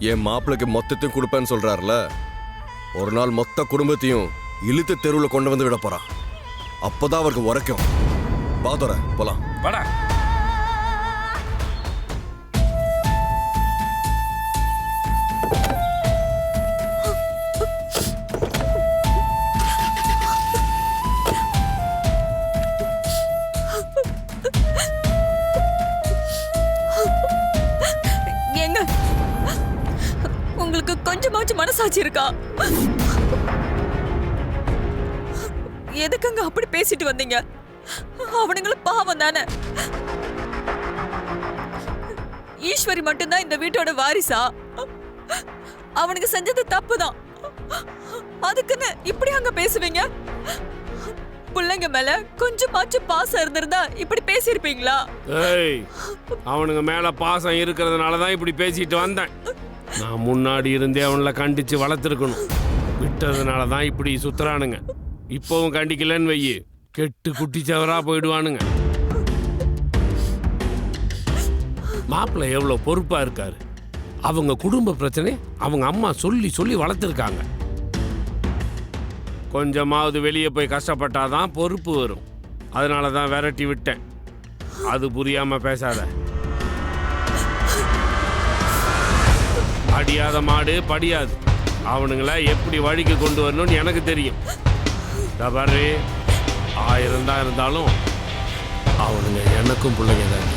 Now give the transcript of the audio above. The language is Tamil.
என் மாப்பிளைக்கு மொத்தத்தையும் கொடுப்பேன்னு சொல்றாருல? ஒரு நாள் மொத்த குடும்பத்தையும் இழுத்து தெருவில் கொண்டு வந்து விட போறான். அப்பதான் அவருக்கு உரைக்கும். பாதோர போலாம். வாடா. கொஞ்சமாச்சும் மனசாட்சி இருக்கா? எதுக்குங்க அப்படி பேசிட்டு வந்தீங்க? அவனுங்களும் பாவம் தானே? ஈஸ்வரி மட்டும்தான் இந்த வீட்டோட வாரிசா? அவனுக்கு செஞ்சது தப்பு தான் அதுக்குன்னு இப்படி அங்க பேசுவீங்க? பிள்ளைங்க மேல கொஞ்சமாச்சும் பாசம் இருந்திருந்தா இப்படி பேசியிருப்பீங்களா? ஏய் அவனுங்க மேல பாசம் இருக்கிறதுனால தான் இப்படி பேசிட்டு வந்தேன். நான் முன்னாடி இருந்தே அவங்கள கண்டிச்சு வளர்த்துருக்கணும். விட்டதுனால தான் இப்படி சுத்துறானுங்க. இப்போவும் கண்டிக்கலன்னு வையி. கெட்டு குட்டிச்சவராக போயிடுவானுங்க. மாப்பிள்ளை எவ்வளோ பொறுப்பாக இருக்காரு? அவங்க குடும்ப பிரச்சனை அவங்க அம்மா சொல்லி சொல்லி வளர்த்துருக்காங்க. கொஞ்சமாவது வெளியே போய் கஷ்டப்பட்டாதான் பொறுப்பு வரும். அதனால தான் விரட்டி விட்டேன். அது புரியாமல் பேசாத. படியாத மாடு படியாது. அவனுங்கள எப்படி வழிக்கு கொண்டு வரணும்னு எனக்கு தெரியும். பாரு ஆயிரம் தான் இருந்தாலும் அவனுங்க எனக்கும் பிள்ளைங்க தான்.